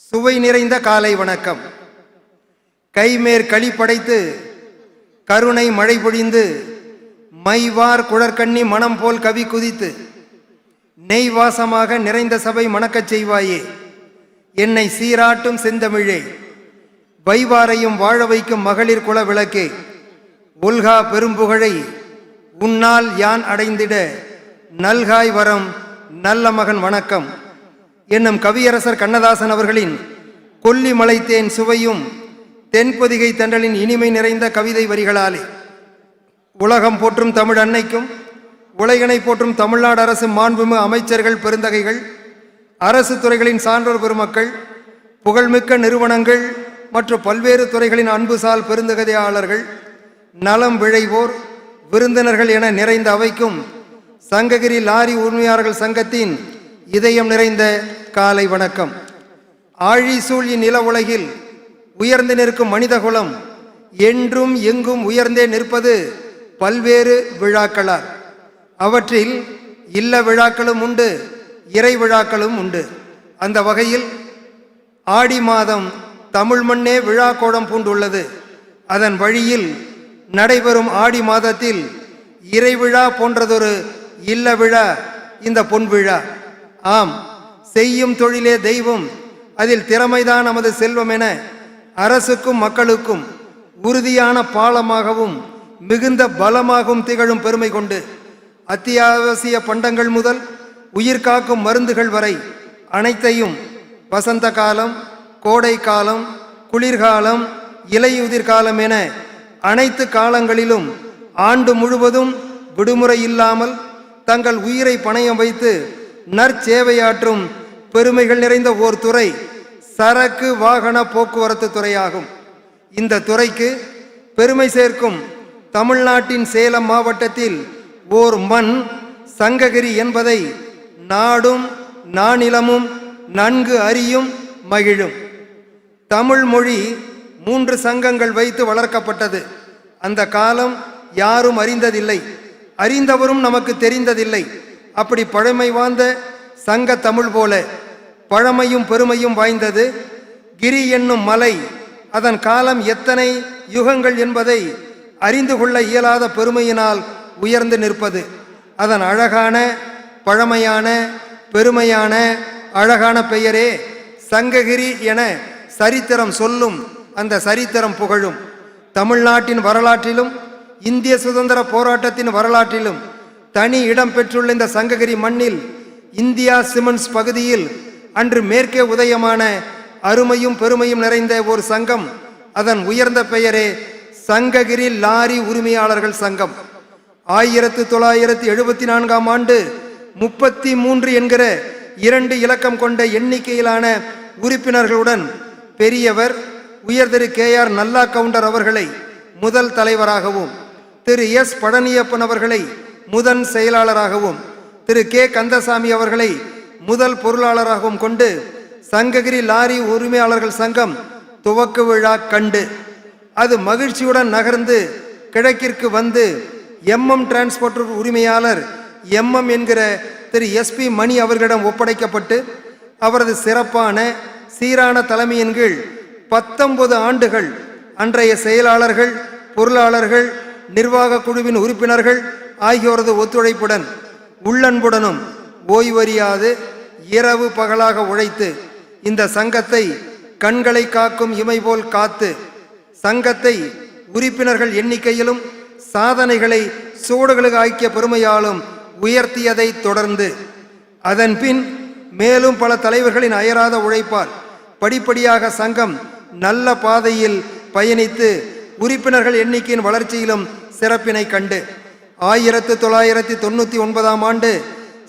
சுவை நிறைந்த காலை வணக்கம். கைமேற் களி படைத்து கருணை மழை பொழிந்து மைவார் குழற்கண்ணி மனம் போல் கவி குதித்து நெய் வாசமாக நிறைந்த சபை மணக்கச் செய்வாயே. என்னை சீராட்டும் செந்தமிழே வைவாரையும் வாழ வைக்கும் மகளிர் குல விளக்கே. உல்கா பெரும்புகழை உன்னால் யான் அடைந்திட நல்காய் வரம் நல்ல மகன் வணக்கம். என்னும் கவியரசர் கண்ணதாசன் அவர்களின் கொல்லிமலை தேன் சுவையும் தென்பொதிகை தண்டலின் இனிமை நிறைந்த கவிதை வரிகளாலே. உலகம் போற்றும் தமிழ் அன்னைக்கும் உலகினை போற்றும் தமிழ்நாடு அரசு மாண்புமிகு அமைச்சர்கள் பெருந்தகைகள் அரசு துறைகளின் சான்றோர் பெருமக்கள் புகழ்மிக்க நிறுவனங்கள் மற்றும் பல்வேறு துறைகளின் அன்புசால் பெருந்தகதையாளர்கள் நலம் விழைவோர் விருந்தினர்கள் என நிறைந்த அவைக்கும் சங்ககிரி லாரி உரிமையாளர்கள் சங்கத்தின் இதயம் நிறைந்த காலை வணக்கம். ஆழி சூழி நில உலகில் உயர்ந்து நிற்கும் மனிதகுலம் என்றும் எங்கும் உயர்ந்தே நிற்பது பல்வேறு விழாக்களால் அவற்றில் இல்ல விழாக்களும் உண்டு இறை விழாக்களும் உண்டு. அந்த வகையில் ஆடி மாதம் தமிழ் மண்ணே விழா கோடம் பூண்டுள்ளது. அதன் வழியில் நடைபெறும் ஆடி மாதத்தில் இறை விழா போன்றதொரு இல்ல விழா இந்த பொன் விழா. ஆம் செய்யும் தொழிலே தெய்வம். அதில் திறமைதான் நமது செல்வம் என அரசுக்கும் மக்களுக்கும் உறுதியான பாலமாகவும் மிகுந்த பலமாகவும் திகழும் பெருமை கொண்டு அத்தியாவசிய பண்டங்கள் முதல் உயிர் காக்கும் மருந்துகள் வரை அனைத்தையும் வசந்த காலம் கோடை காலம் குளிர்காலம் இலையுதிர் காலம் என அனைத்து காலங்களிலும் ஆண்டு முழுவதும் விடுமுறை இல்லாமல் தங்கள் உயிரை பணயம் வைத்து நற்சேவையாற்றும் பெருமைகள் நிறைந்த ஓர் துறை சரக்கு வாகன போக்குவரத்து துறையாகும். இந்த துறைக்கு பெருமை சேர்க்கும் தமிழ்நாட்டின் சேலம் மாவட்டத்தில் ஓர் மண் சங்ககிரி என்பதை நாடும் நானிலமும் நன்கு அறியும் மகிழும். தமிழ் மொழி மூன்று சங்கங்கள் வைத்து வளர்க்கப்பட்டது. அந்த காலம் யாரும் அறிந்ததில்லை. அறிந்தவரும் நமக்கு தெரிந்ததில்லை. அப்படி பழமை வாய்ந்த சங்க தமிழ் போல பழமையும் பெருமையும் வாய்ந்தது. கிரி என்னும் மலை அதன் காலம் எத்தனை யுகங்கள் என்பதை அறிந்து கொள்ள இயலாத பெருமையினால் உயர்ந்து நிற்பது. அதன் அழகான பழமையான பெருமையான அழகான பெயரே சங்ககிரி என சரித்திரம் சொல்லும் அந்த சரித்திரம் புகழும். தமிழ்நாட்டின் வரலாற்றிலும் இந்திய சுதந்திர போராட்டத்தின் வரலாற்றிலும் தனி இடம் பெற்றுள்ள இந்த சங்ககிரி மண்ணில் இந்தியா சிமெண்ட்ஸ் பகுதியில் அன்று மேற்கே உதயமான அருமையும் பெருமையும் நிறைந்த ஒரு சங்கம். அதன் உயர்ந்த பெயரே சங்ககிரி லாரி உரிமையாளர்கள் சங்கம். ஆயிரத்து தொள்ளாயிரத்தி எழுபத்தி நான்காம் ஆண்டு முப்பத்தி மூன்று என்கிற இரண்டு இலக்கம் கொண்ட எண்ணிக்கையிலான உறுப்பினர்களுடன் பெரியவர் உயர் திரு கே ஆர் நல்லா கவுண்டர் அவர்களை முதல் தலைவராகவும் திரு எஸ். பழனியப்பன் அவர்களை முதன் செயலாளராகவும் திரு கே. கந்தசாமி அவர்களை முதல் பொருளாளராகவும் கொண்டு சங்ககிரி லாரி உரிமையாளர்கள் சங்கம் துவக்க விழா கண்டு அது மகிழ்ச்சியுடன் நகர்ந்து கிழக்கிற்கு வந்து எம்எம் டிரான்ஸ்போர்ட் உரிமையாளர் எம்எம் என்கிற திரு எஸ்பி மணி அவர்களிடம் ஒப்படைக்கப்பட்டு அவரது சிறப்பான சீரான தலைமையின் கீழ் பத்தொன்பது ஆண்டுகள் அன்றைய செயலாளர்கள் பொருளாளர்கள் நிர்வாக குழுவின் உறுப்பினர்கள் ஆகியோரது ஒத்துழைப்புடன் உள்ளன்புடனும் ஓய்வறியாது இரவு பகலாக உழைத்து இந்த சங்கத்தை கண்களை காக்கும் இமை போல் காத்து சங்கத்தை உறுப்பினர்கள் எண்ணிக்கையிலும் சாதனைகளை சூடுகளுக்கு ஆக்கிய பெருமையாலும் உயர்த்தியதை தொடர்ந்து அதன் பின் மேலும் பல தலைவர்களின் அயராத உழைப்பால் படிப்படியாக சங்கம் நல்ல பாதையில் பயணித்து உறுப்பினர்கள் எண்ணிக்கையின் வளர்ச்சியிலும் சிறப்பினை கண்டு ஆயிரத்து தொள்ளாயிரத்தி தொண்ணூற்றி ஒன்பதாம் ஆண்டு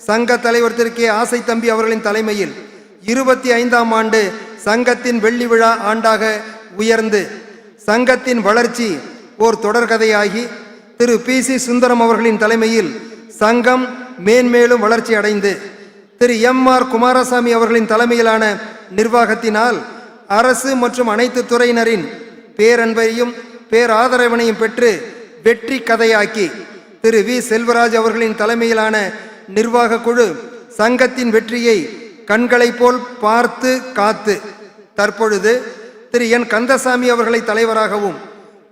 சங்க தலைவர் திரு கே ஆசை தம்பி அவர்களின் தலைமையில் இருபத்தி ஐந்தாம் ஆண்டு சங்கத்தின் வெள்ளி விழா ஆண்டாக உயர்ந்து சங்கத்தின் வளர்ச்சி ஓர் தொடர்கதையாகி திரு பி சி சுந்தரம் அவர்களின் தலைமையில் சங்கம் மேன்மேலும் வளர்ச்சி அடைந்து திரு எம் ஆர் குமாரசாமி அவர்களின் தலைமையிலான நிர்வாகத்தினால் அரசு மற்றும் அனைத்து துறையினரின் பேரன்பையும் பேராதரவினையும் பெற்று வெற்றி கதையாக்கி திரு வி. செல்வராஜ் அவர்களின் தலைமையிலான நிர்வாக குழு சங்கத்தின் வெற்றியை கண்களை போல் பார்த்து காத்து தற்பொழுது திரு என். கந்தசாமி அவர்களை தலைவராகவும்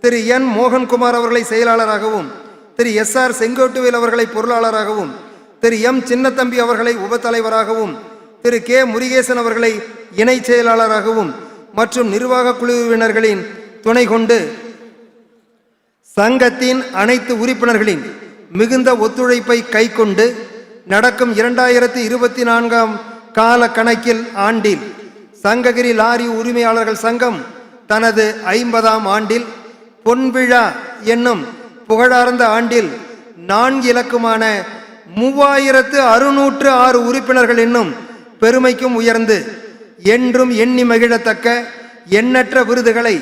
திரு என். மோகன்குமார் அவர்களை செயலாளராகவும் திரு எஸ். ஆர். செங்கோட்டுவேல் அவர்களை பொருளாளராகவும் திரு எம். சின்னத்தம்பி அவர்களை உபத்தலைவராகவும் திரு கே. முருகேசன் அவர்களை இணை செயலாளராகவும் மற்றும் நிர்வாக குழுவினர்களின் துணை கொண்டு சங்கத்தின் அனைத்து உறுப்பினர்களின் மிகுந்த ஒத்துழைப்பை கைக்கொண்டு நடக்கும் இரண்டாயிரத்தி இருபத்தி நான்காம் கால கணக்கில் ஆண்டில் சங்ககிரி லாரி உரிமையாளர்கள் சங்கம் தனது ஐம்பதாம் ஆண்டில் பொன்விழா என்னும் புகழார்ந்த ஆண்டில் நான்கு இலக்குமான மூவாயிரத்து அறுநூற்று ஆறு உறுப்பினர்கள் என்னும் பெருமைக்கும் உயர்ந்து என்றும் எண்ணி மகிழத்தக்க எண்ணற்ற விருதுகளை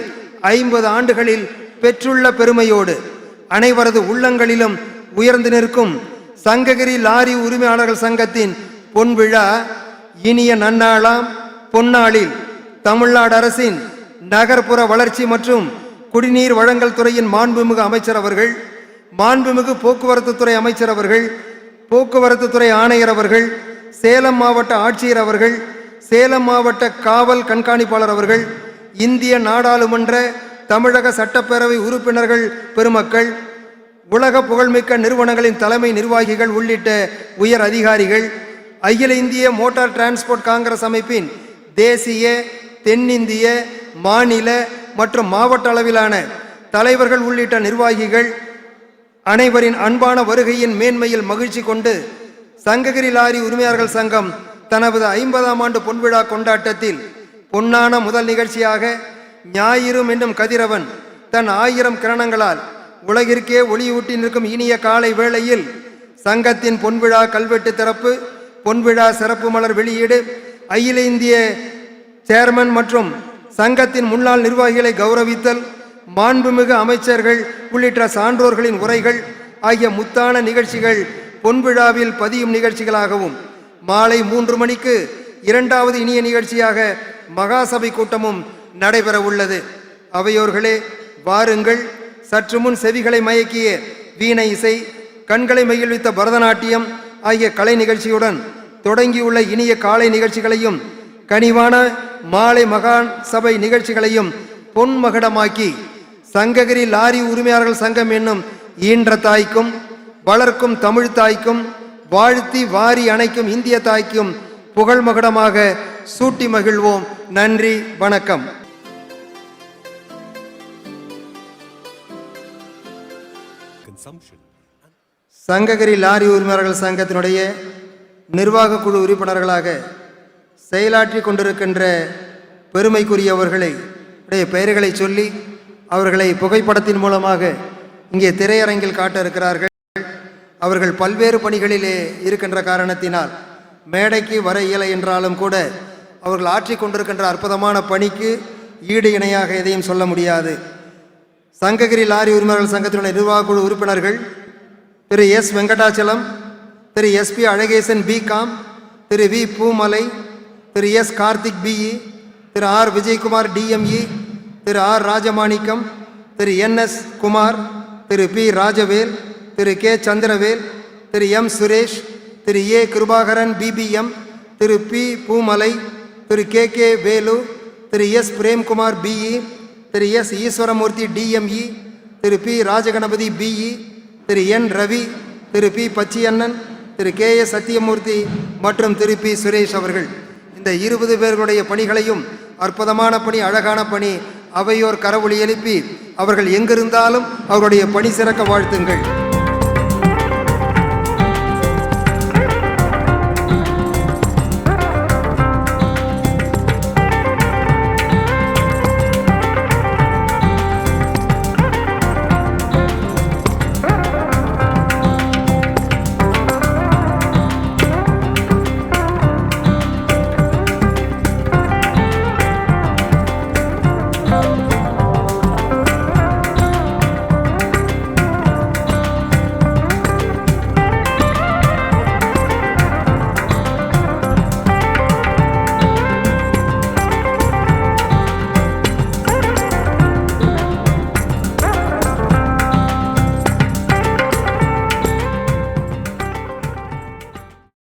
ஐம்பது ஆண்டுகளில் பெற்றுள்ள பெருமையோடு அனைவரது உள்ளங்களிலும் உயர்ந்து நிற்கும் சங்ககிரி லாரி உரிமையாளர்கள் சங்கத்தின் பொன்விழா இனிய நன்னாளாம். பொன்னாளில் தமிழ்நாடு அரசின் நகர்ப்புற வளர்ச்சி மற்றும் குடிநீர் வழங்கல் துறையின் மாண்புமிகு அமைச்சர் அவர்கள் மாண்புமிகு போக்குவரத்து துறை அமைச்சர் அவர்கள் போக்குவரத்து துறை ஆணையர் அவர்கள் சேலம் மாவட்ட ஆட்சியர் அவர்கள் சேலம் மாவட்ட காவல் கண்காணிப்பாளர் அவர்கள் இந்திய நாடாளுமன்ற தமிழக சட்டப்பேரவை உறுப்பினர்கள் பெருமக்கள் உலக புகழ்மிக்க நிறுவனங்களின் தலைமை நிர்வாகிகள் உள்ளிட்ட உயர் அதிகாரிகள் அகில இந்திய மோட்டார் டிரான்ஸ்போர்ட் காங்கிரஸ் அமைப்பின் தேசிய தென்னிந்திய மாநில மற்றும் மாவட்ட அளவிலான தலைவர்கள் உள்ளிட்ட நிர்வாகிகள் அனைவரின் அன்பான வருகையின் மேன்மையில் மகிழ்ச்சி கொண்டு சங்ககிரி லாரி உரிமையாளர்கள் சங்கம் தனது ஐம்பதாம் ஆண்டு பொன்விழா கொண்டாட்டத்தில் பொன்னான முதல் நிகழ்ச்சியாக ஞாயிறு என்னும் கதிரவன் தன் ஆயிரம் கிரணங்களால் உலகிற்கே ஒளியூட்டி நிற்கும் இனிய காலை வேளையில் சங்கத்தின் பொன்விழா கல்வெட்டு திறப்பு பொன்விழா சிறப்பு மலர் வெளியீடு அகில இந்திய சேர்மன் மற்றும் சங்கத்தின் முன்னாள் நிர்வாகிகளை கௌரவித்தல் மாண்புமிகு அமைச்சர்கள் உள்ளிட்ட சான்றோர்களின் உரைகள் ஆகிய முத்தான நிகழ்ச்சிகள் பொன்விழாவில் பதியும் நிகழ்ச்சிகளாகவும் மாலை மூன்று மணிக்கு இரண்டாவது இனிய நிகழ்ச்சியாக மகாசபை கூட்டமும் நடைபெற உள்ளது அவையோர்களே வாருங்கள். சற்று முன் செவிகளை மயக்கிய வீணை இசை கண்களை மகிழ்வித்த பரதநாட்டியம் ஆகிய கலை நிகழ்ச்சியுடன் தொடங்கியுள்ள இனிய காலை நிகழ்ச்சிகளையும் கனிவான மாலை மகான் சபை நிகழ்ச்சிகளையும் பொன்மகடமாக்கி சங்ககிரி லாரி உரிமையாளர்கள் சங்கம் என்னும் ஈன்ற தாய்க்கும் வளர்க்கும் தமிழ் தாய்க்கும் வாழ்த்தி வாரி அணைக்கும் இந்திய தாய்க்கும் புகழ் மகுடமாக சூட்டி மகிழ்வோம். நன்றி வணக்கம். சங்ககிரி லாரி உரிமையாளர்கள் சங்கத்தினுடைய நிர்வாக குழு உறுப்பினர்களாக செயலாற்றி கொண்டிருக்கின்ற பெருமைக்குரியவர்களை உடைய பெயர்களை சொல்லி அவர்களை புகைப்படத்தின் மூலமாக இங்கே திரையரங்கில் காட்ட இருக்கிறார்கள். அவர்கள் பல்வேறு பணிகளிலே இருக்கின்ற காரணத்தினால் மேடைக்கு வர இயலை என்றாலும் கூட அவர்கள் ஆற்றி கொண்டிருக்கின்ற அற்புதமான பணிக்கு ஈடு இணையாக எதையும் சொல்ல முடியாது. சங்ககிரி லாரி உரிமையாளர்கள் சங்கத்தினுடைய நிர்வாக குழு உறுப்பினர்கள் Thiru S Venkatachalam Thiru SP Alagesan B Com Thiru V Poomalai Thiru S Karthik BE e, Thiru R Vijayakumar DME e, Thiru R Rajamanickam Thiru N S Kumar Thiru P Rajavel Thiru K Chandravel Thiru M Suresh Thiru A Kirubakaran BBM Thiru P Poomalai Thiru K K Velu Thiru S Premkumar BE e, Thiru S Eswaramoorthy DME Thiru P Rajaganapathi BE Thiru N Ravi Thiru P Pachiyannan Thiru K S Sathyamoorthy மற்றும் திரு B Suresh அவர்கள். இந்த இருபது பேர்களுடைய பணிகளையும் அற்புதமான பணி அழகான பணி அவையோர் கரவொளி எழுப்பி அவர்கள் எங்கிருந்தாலும் அவருடைய பணி சிறக்க வாழ்த்துங்கள்.